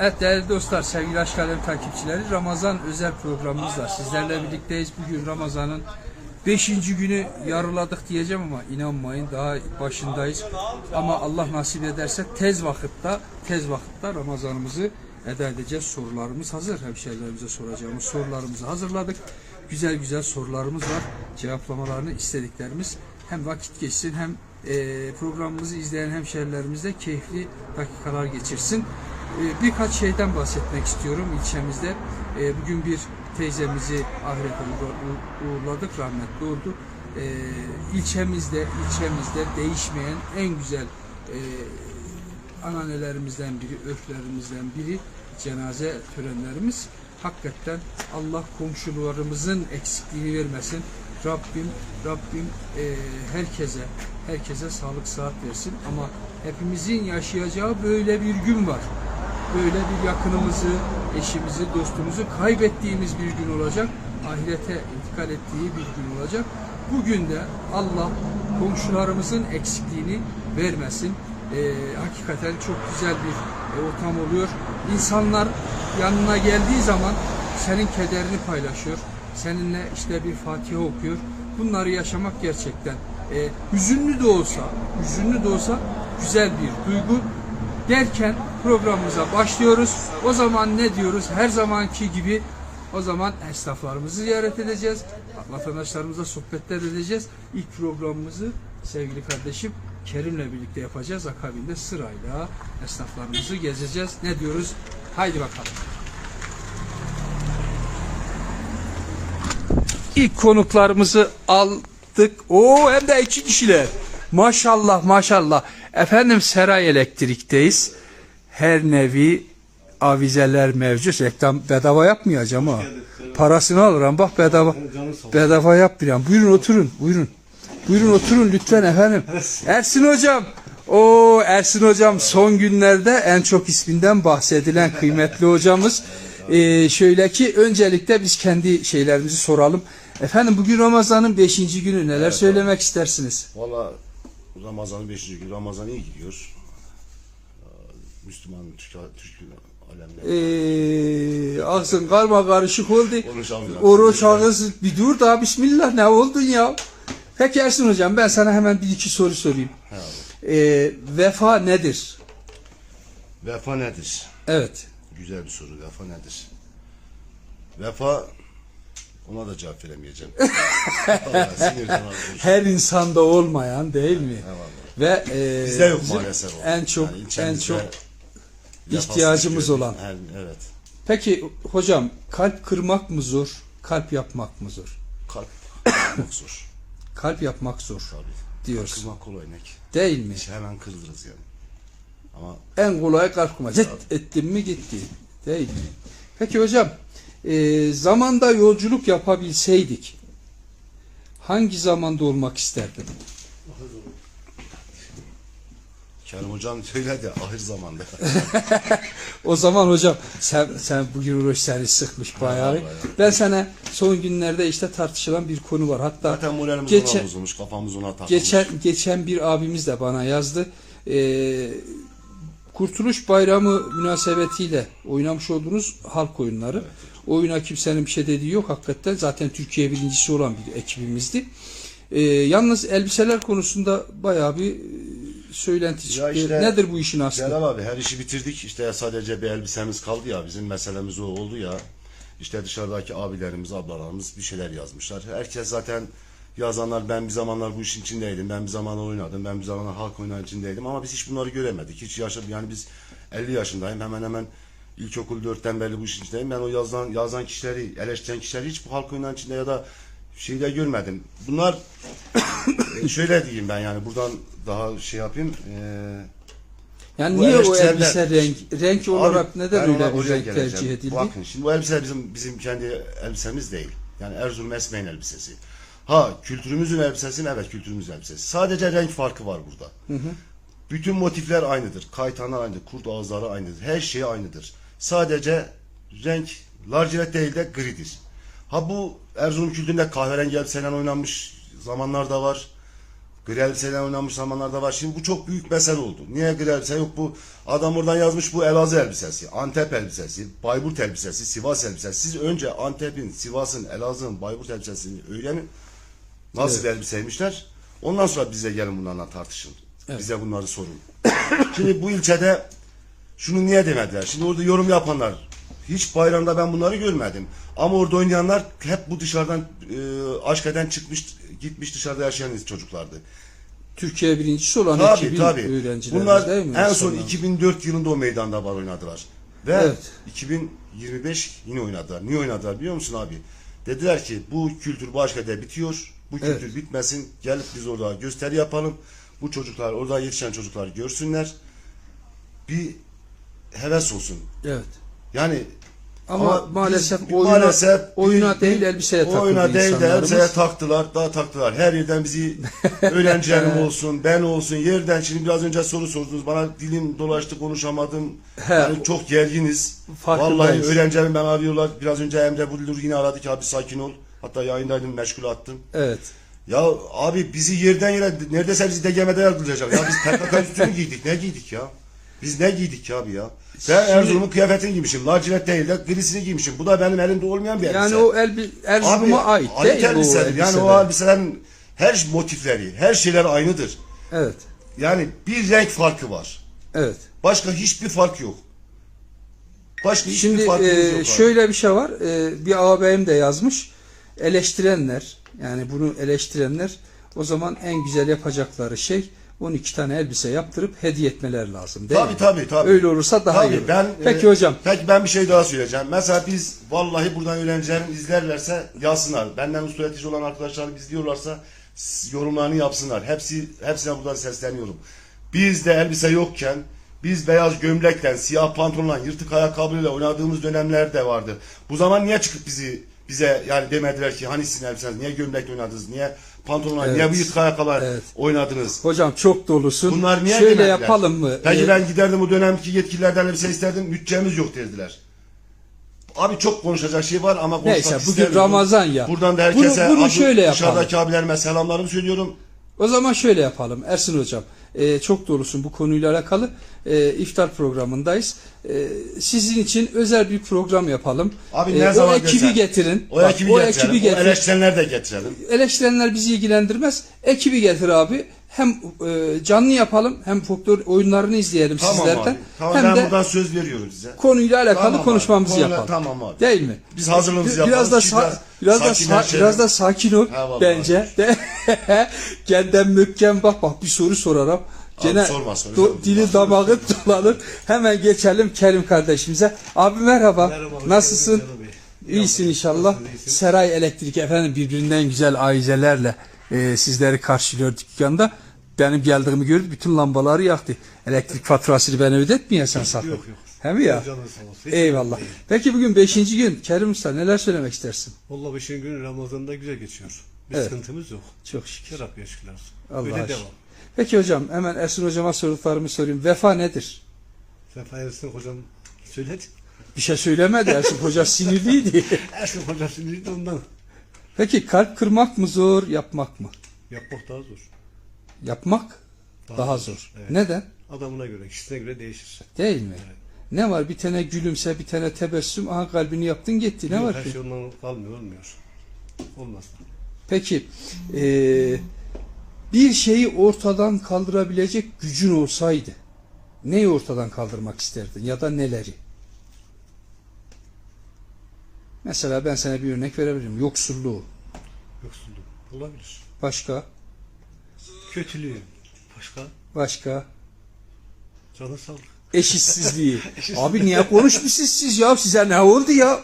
Evet değerli dostlar, sevgili Aşk Alem takipçileri Ramazan özel programımızla sizlerle birlikteyiz. Bugün Ramazan'ın 5. günü yarıladık diyeceğim ama inanmayın daha başındayız. Ama Allah nasip ederse tez vakitte tez vakitte Ramazanımızı eda edeceğiz. Sorularımız hazır. Hemşehrilerimize soracağımız sorularımızı hazırladık. Güzel güzel sorularımız var. Cevaplamalarını istediklerimiz hem vakit geçsin hem programımızı izleyen hemşehrilerimiz de keyifli dakikalar geçirsin. E, birkaç şeyden bahsetmek istiyorum ilçemizde. E, bugün bir teyzemizi ahirete uğurladık, rahmetli oldu. E, ilçemizde, ilçemizde değişmeyen en güzel e, ananelerimizden biri, örflerimizden biri cenaze törenlerimiz. Hakikaten Allah komşularımızın eksikliğini vermesin. Rabbim, Rabbim e, herkese, herkese sağlık sıhhat versin. Ama hepimizin yaşayacağı böyle bir gün var. Böyle bir yakınımızı, eşimizi, dostumuzu kaybettiğimiz bir gün olacak. Ahirete intikal ettiği bir gün olacak. Bugün de Allah komşularımızın eksikliğini vermesin. Ee, hakikaten çok güzel bir e, ortam oluyor. İnsanlar yanına geldiği zaman senin kederini paylaşıyor. Seninle işte bir Fatiha okuyor. Bunları yaşamak gerçekten e, hüzünlü de olsa, hüzünlü de olsa güzel bir duygu derken programımıza başlıyoruz. O zaman ne diyoruz? Her zamanki gibi o zaman esnaflarımızı ziyaret edeceğiz. Vatandaşlarımızla sohbetler edeceğiz. İlk programımızı sevgili kardeşim Kerim'le birlikte yapacağız. Akabinde sırayla esnaflarımızı gezeceğiz. Ne diyoruz? Haydi bakalım. İlk konuklarımızı aldık. Oo hem de iki kişiler. Maşallah maşallah. Efendim Seray Elektrik'teyiz. Her nevi avizeler mevcut. Reklam bedava yapmayacağım ha. Parasını alırım bak bedava. Bedava yapmayacağım. Buyurun oturun. Buyurun. Buyurun oturun lütfen efendim. Ersin hocam. O Ersin hocam son günlerde en çok isminden bahsedilen kıymetli hocamız. Ee, şöyle ki öncelikle biz kendi şeylerimizi soralım. Efendim bugün Ramazan'ın 5. günü neler söylemek istersiniz? Valla Ramazan'ın 5. günü Ramazan iyi gidiyor. Ee, Müslüman Türk, Türk. Ee, ağzın karma karışık oldu. Oruç ağız bir dur da bismillah ne oldun ya? Peki Ersin hocam ben sana hemen bir iki soru sorayım. Ee, vefa nedir? Vefa nedir? Evet. Güzel bir soru. Vefa nedir? Vefa ona da cevap veremeyeceğim. Vallahi sinirden. Her insanda olmayan değil mi? Ve e, Bizde yok bizim maalesef o. En çok Yani en ilçemizde çok ihtiyacımız gördüm. olan. Her- evet. Peki hocam kalp kırmak mı zor? Kalp yapmak mı zor? Kalp kırmak zor. Kalp yapmak zor Tabii. diyorsun. Kırmak kolay ne ki? Değil mi? Hemen kırılırız yani. Ama En kolay kalp kırmak. Zıt ettin mi gitti. Değil mi? Peki hocam e, zamanda yolculuk yapabilseydik hangi zamanda olmak isterdin? Kerim hocam söyledi ahir zamanda. O zaman hocam sen sen bugün uğraş seni sıkmış bayağı. bayağı. Ben sana son günlerde işte tartışılan bir konu var. Hatta Zaten moralimiz Geçen- ona bozulmuş, kafamız ona takılmış. geçen geçen bir abimiz de bana yazdı. Ee, Kurtuluş Bayramı münasebetiyle oynamış olduğunuz halk oyunları. Oyuna kimsenin bir şey dediği yok hakikaten. Zaten Türkiye birincisi olan bir ekibimizdi. Ee, yalnız elbiseler konusunda bayağı bir e, söylenti çıktı. işte- Nedir bu işin aslı? Celal abi her işi bitirdik. İşte sadece bir elbisemiz kaldı ya. Bizim meselemiz o oldu ya. İşte dışarıdaki abilerimiz, ablalarımız bir şeyler yazmışlar. Herkes zaten yazanlar ben bir zamanlar bu işin içindeydim. Ben bir zamanlar oynadım. Ben bir zamanlar halk oyunları içindeydim. Ama biz hiç bunları göremedik. Hiç yaşadım. Yani biz 50 yaşındayım. Hemen hemen ilkokul 4'ten beri bu işin içindeyim. Ben o yazan, yazan kişileri, eleştiren kişileri hiç bu halk oyunları içinde ya da şeyde görmedim. Bunlar e, şöyle diyeyim ben yani buradan daha şey yapayım. Eee Yani Bu niye o elbise renk renk olarak Abi, neden öyle bir renk geleceğim. tercih edildi? Bakın şimdi bu elbise bizim bizim kendi elbisemiz değil. Yani Erzurum Esmeğin elbisesi. Ha kültürümüzün elbisesi? Evet kültürümüzün elbisesi. Sadece renk farkı var burada. Bütün motifler aynıdır. Kaytanlar aynıdır. Kurt ağızları aynıdır. Her şey aynıdır. Sadece renk lacivert değil de gridir. Ha bu Erzurum kültüründe kahverengi elbiseyle oynanmış zamanlar da var. Gri elbiseyle oynanmış zamanlarda var. Şimdi bu çok büyük mesele oldu. Niye gri elbise yok bu? Adam oradan yazmış bu Elazığ elbisesi, Antep elbisesi, Bayburt elbisesi, Sivas elbisesi. Siz önce Antep'in, Sivas'ın, Elazığ'ın, Bayburt elbisesini öğrenin. Nasıl bir elbiseymişler? Ondan sonra bize gelin bunlarla tartışın. Bize bunları sorun. Şimdi bu ilçede şunu niye demediler? Şimdi orada yorum yapanlar hiç bayramda ben bunları görmedim. Ama orada oynayanlar hep bu dışarıdan e, aşk eden çıkmış gitmiş dışarıda yaşayan çocuklardı. Türkiye birincisi olan Tabii 2000 tabii. öğrencilerimiz Bunlar değil mi? en son Sonra? 2004 yılında o meydanda var oynadılar. Ve Evet. 2025 yine oynadılar. Niye oynadılar biliyor musun abi? Dediler ki bu kültür bu aşkede bitiyor. Bu kültür Evet. bitmesin. Gelip biz orada gösteri yapalım. Bu çocuklar orada yetişen çocuklar görsünler. Bir heves olsun. Evet. Yani Ama, biz- maalesef biz- oyuna, maalesef oyuna değil elbiseye takıldı Oyuna değil de elbiseye taktılar, daha taktılar. Her yerden bizi öğrencilerim olsun, ben olsun, yerden şimdi biraz önce soru sordunuz. Bana dilim dolaştı, konuşamadım. He. Yani çok gerginiz. Vallahi öğrencilerim ben arıyorlar. Biraz önce Emre Bulur yine aradı ki abi sakin ol. Hatta yayındaydım, meşgul attım. Evet. Ya abi bizi yerden yere neredeyse bizi DGM'de yargılayacak. Ya biz PKK üstünü giydik. Ne giydik ya? Biz ne giydik abi ya? Ben Erzurum'un kıyafetini giymişim. Lacivet değil de grisini giymişim. Bu da benim elimde olmayan bir elbise. Yani o elbi, Erzurum'a ait ait değil mi o elbiseler. elbiseler? Yani o elbiselerin her motifleri, her şeyler aynıdır. Evet. Yani bir renk farkı var. Evet. Başka hiçbir fark yok. Başka hiçbir Şimdi farkımız e, yok. abi. şöyle bir şey var. E, bir ağabeyim de yazmış. Eleştirenler yani bunu eleştirenler o zaman en güzel yapacakları şey 12 tane elbise yaptırıp hediye etmeler lazım değil Tabii mi? tabii tabii. Öyle olursa daha Tabii, iyi olur. Ben, Peki e, hocam. Peki ben bir şey daha söyleyeceğim. Mesela biz vallahi buradan öğrencilerim izlerlerse yazsınlar. Benden usul öğretici olan arkadaşlarım izliyorlarsa yorumlarını yapsınlar. Hepsi hepsine buradan sesleniyorum. Bizde elbise yokken biz beyaz gömlekten, siyah pantolonla, yırtık ayakkabıyla oynadığımız dönemler de vardı. Bu zaman niye çıkıp bizi bize yani demediler ki hani sizin elbiseniz niye gömlekle oynadınız, niye pantolonla, Evet. niye bu yırtık ayakkabılar Evet. oynadınız? Hocam çok dolusun. Bunlar niye Şöyle demediler? yapalım mı? Peki Ee, ben giderdim o dönemki yetkililerden bir şey isterdim. Bütçemiz yok dediler. Abi çok konuşacak şey var ama konuşmak Neyse, bugün istemiyorum. Ramazan ya. Buradan da herkese Bunu- bunu şöyle dışarıdaki abilerime selamlarımı söylüyorum. O zaman şöyle yapalım Ersin Hocam. e, çok dolusun bu konuyla alakalı. E, iftar programındayız. E, sizin için özel bir program yapalım. Abi E, ne o zaman ekibi göster- getirin. O Bak, ekibi o getirelim. ekibi O getirin. eleştirenler de getirelim. Eleştirenler bizi ilgilendirmez. Ekibi getir abi. Hem e, canlı yapalım hem folklor oyunlarını izleyelim Tamam sizlerden. abi. Tamam hem ben de buradan söz veriyorum size. konuyla alakalı Tamam abi, konuşmamızı konuyla- yapalım. tamam abi. Değil mi? Biz hazırlığımızı Biraz yapalım da sa- biraz da sakin sa- biraz da sakin ol Ha, bence. De Kendinden mökken bak bak bir soru sorarım. Gene sorma, sorma. do- dili damağı dolanır. Hemen geçelim Kerim kardeşimize. Abi merhaba. Merhaba, Nasılsın? Canım. İyisin İyi inşallah. İyisiniz? Seray Elektrik efendim birbirinden güzel ayizelerle e, sizleri karşılıyor dükkanda. Benim geldiğimi görüp bütün lambaları yaktı. Elektrik faturasını ben ödetmeyesen sakın. Yok, yok. He mi ya? Eyvallah. değil. Peki bugün 5. gün Kerim Usta neler söylemek istersin? Vallahi beşinci gün Ramazan'da güzel geçiyor. Bir Evet. sıkıntımız yok. Çok şükür. Şarap yaşıklar olsun. Allah'a Böyle devam. Peki hocam hemen Ersun hocama sorduklarımı sorayım. Vefa nedir? Sefa Ersin hocam söyledi. Bir şey söylemedi Ersun hoca sinirliydi. Ersin hocam sinirli de ondan. Peki kalp kırmak mı zor yapmak mı? Yapmak daha zor. Yapmak daha, zor. Evet. Neden? Adamına göre, kişisine göre değişir. Değil mi? Evet. Ne var bir tane gülümse bir tane tebessüm aha kalbini yaptın gitti ne Yok, var her ki? şey ondan kalmıyor, olmuyor. Olmaz. Peki eee, bir şeyi ortadan kaldırabilecek gücün olsaydı neyi ortadan kaldırmak isterdin ya da neleri? Mesela ben sana bir örnek verebilirim. Yoksulluğu. Yoksulluk. Olabilir. Başka? Kötülüğü. Başka? Başka? Canı sağlık. Eşitsizliği. Abi niye konuşmuşsunuz siz ya? Size ne oldu ya?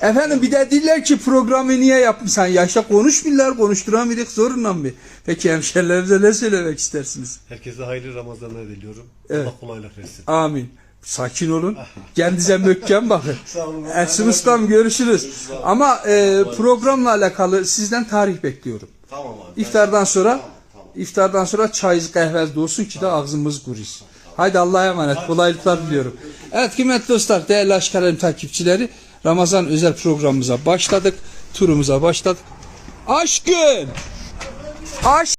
Efendim bir de diller ki programı niye yapmışsın? Yaşa konuşmuyorlar, konuşturamıyoruz zorunla mı? Peki hemşerilerimize ne söylemek istersiniz? Herkese hayırlı Ramazanlar diliyorum. Evet. Allah kolaylık versin. Amin. Sakin olun. Kendinize mökken bakın. Sağ olun. Ersin Ustam görüşürüz. Ama e, programla alakalı sizden tarih bekliyorum. Tamam abi. İftardan sonra iftardan sonra çayız kahvez olsun ki de ağzımız kuruş. Haydi Allah'a emanet. Kolaylıklar diliyorum. Evet kıymetli dostlar, değerli aşk takipçileri Ramazan özel programımıza başladık. Turumuza başladık. Aşkın! Aşk